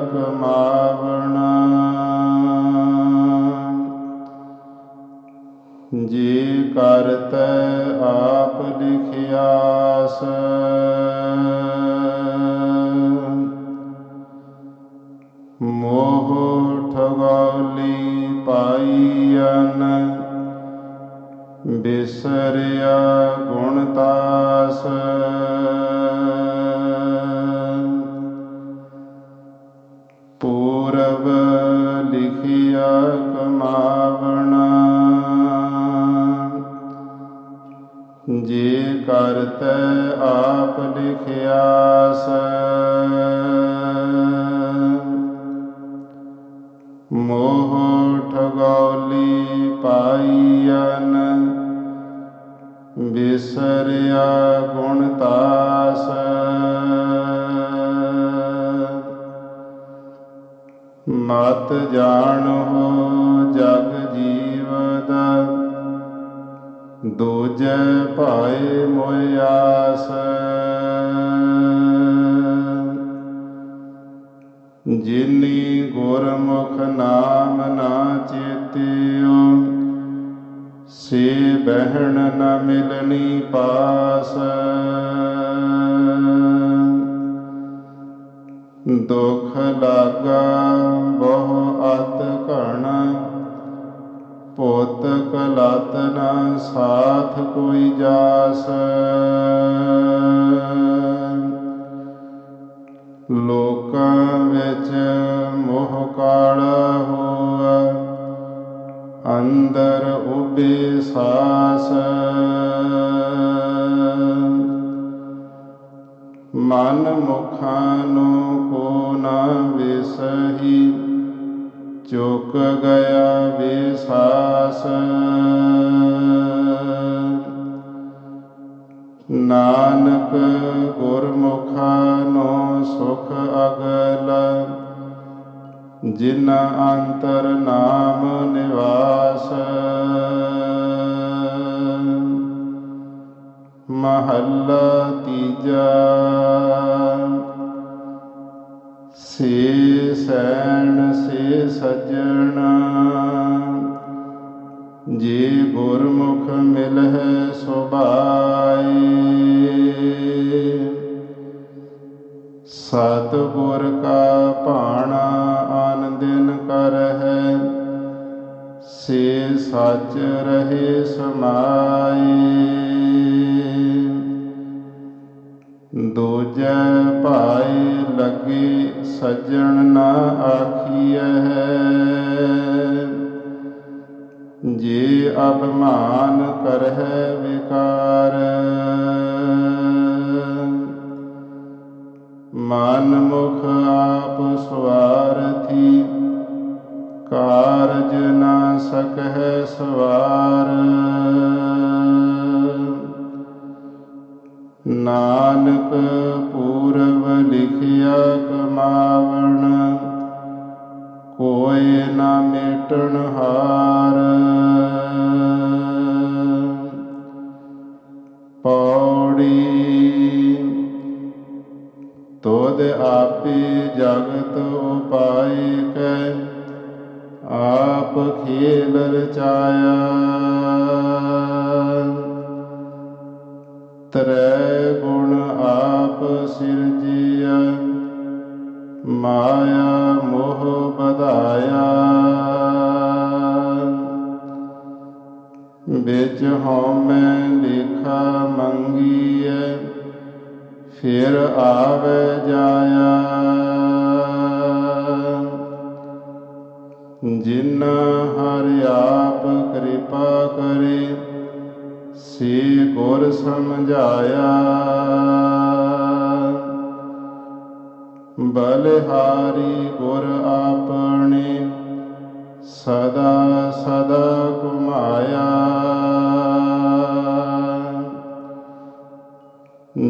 ਕਮਾਵਣਾ ਜੇ ਕਰਤੈ ਆਪ ਲਿਖਿਆਸ ਮੋਹ ਠਗੌਲੀ ਪਾਈਨ ਬਿਸਰਿਆ ਗੁਣਤਾ ਕਰਤੈ ਆਪ ਲਿਖਿਆਸ ਮੋਹ ਠਗੌਲੀ ਪਾਈਨ ਬਿਸਰਿਆ ਗੁਣਤਾਸ ਮਤ ਜਾਣੋ ਜਗ ਜੀਵ ਦੂਜੈ ਭਾਏ ਮੋਇਆਸ ਜਿਨੀ ਗੁਰਮੁਖ ਨਾਮ ਨਾ ਚੇਤਿਓ, ਸੇ ਬਹਿਣ ਨ ਮਿਲਣੀ ਪਾਸ। ਦੁਖ ਲਾਗਾ ਬਹੁ ਅਤ ਪੁੱਤ ਕਲਤ ਨ ਸਾਥ ਕੋਈ ਜਾਸ। ਲੋਕਾਂ ਵਿੱਚ ਮੋਹ ਕਾਲਾ ਹੋਆ, ਅੰਦਰ ਉਬੇ ਸਾਸ। ਮਨ ਮੁਖਾਂ ਨੂੰ ਕੋ ਨਾ ਵਿਸਹੀ ਚੁੱਕ ਗਿਆ ਵਿਸਾਸ। ਨਾਨਕ ਗੁਰਮੁਖਾਂ ਨੋ ਸੁਖ ਅਗਲ ਜਿਨ ਅੰਤਰ ਨਾਮ ਨਿਵਾਸ। ਮਹੱਲਾ ਤੀਜਾ। ਸੇ ਸੈਣ ਸੇ ਸੱਜਣ। ਜੇ ਗੁਰਮੁਖ ਮਿਲਹਿ ਸੁਭਾਈ ਸਤ ਗੁਰ ਕਾ ਭਾਣਾ ਆਨ ਦਿਨ ਕਰਹਿ। ਸੇ ਸੱਚ ਰਹੇ ਸਮਾਈ ਦੂਜੈ ਭਾਈ ਲੱਗੇ ਸਜਣ ਨਾ ਆਖੀਐ। ਜੇ ਅਪਮਾਨ ਕਰਹਿ ਵਿਕਾਰ, ਮਨ ਮੁਖ ਆਪ ਸਵਾਰਥੀ, ਕਾਰਜ ਨਾ ਸਕਹਿ ਸਵਾਰ। ਨਾਨਕ ਪੂਰਬ ਲਿਖਿਆ ਕਮਾਵਣ ਕੋਇ ਨਾ ਮੇਟਣ ਹਾਰ। ਪੌੜੀ ਤੋਦ ਆਪੇ ਜਗਤ ਉਪਾਇ ਕੈ, ਆਪ ਖੇਲ ਰਚਾਇਆ ਤਰੈ ਗੁਣ ਆਪ ਸਿਰਜਿਆ ਮਾਇਆ ਮੋਹ ਬਧਾਇਆ ਵਿੱਚ ਹਉਮੈ ਲੇਖਾ ਮੰਗੀਐ, ਫਿਰ ਆਵੇ ਜਾਇਆ। ਜਿਨ ਹਰਿ ਆਪ ਕਿਰਪਾ ਕਰੇ, ਸੇ ਗੁਰ ਸਮਝਾਇਆ। ਬਲਿਹਾਰੀ ਗੁਰ ਆਪਣੇ ਸਦਾ ਸਦਾ ਕੁਮਾਇਆ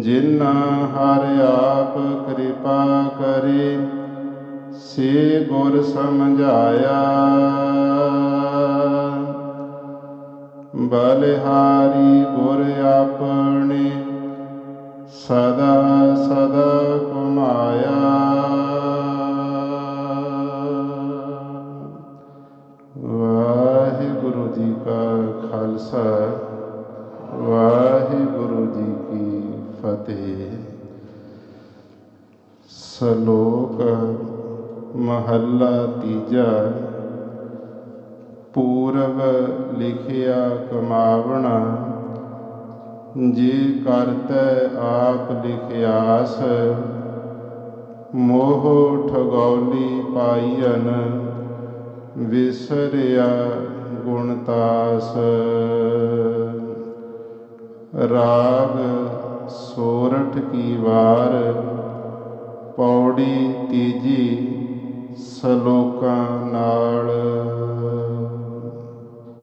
ਜਿਨਾ ਹਰ ਆਪ ਕਿਰਪਾ ਕਰੇ, ਸੇ ਗੁਰ ਸਮਝਾਇਆ। ਬਲਿਹਾਰੀ ਗੁਰ ਆਪਣੇ, ਸਦਾ ਸਦਾ ਕੁਮਾਇਆ ਵਾਹਿਗੁਰੂ ਜੀ ਕਾ ਖਾਲਸਾ, ਵਾਹਿਗੁਰੂ ਜੀ ਕੀ ਫਤਿਹ। ਸ਼ਲੋਕ ਮਹੱਲਾ ਤੀਜਾ। ਪੂਰਵ ਲਿਖਿਆ ਕਮਾਵਣਾ, ਜੇ ਕਰਤੈ ਆਪ ਲਿਖਿਆਸ, ਮੋਹ ਠਗੌਲੀ ਪਾਈਨ ਵਿਸਰਿਆ ਗੁਣਤਾਸ। ਰਾਗ ਸੋਰਠ ਕੀ ਵਾਰ, ਪੌੜੀ ਤੀਜੀ ਸਲੋਕਾਂ ਨਾਲ।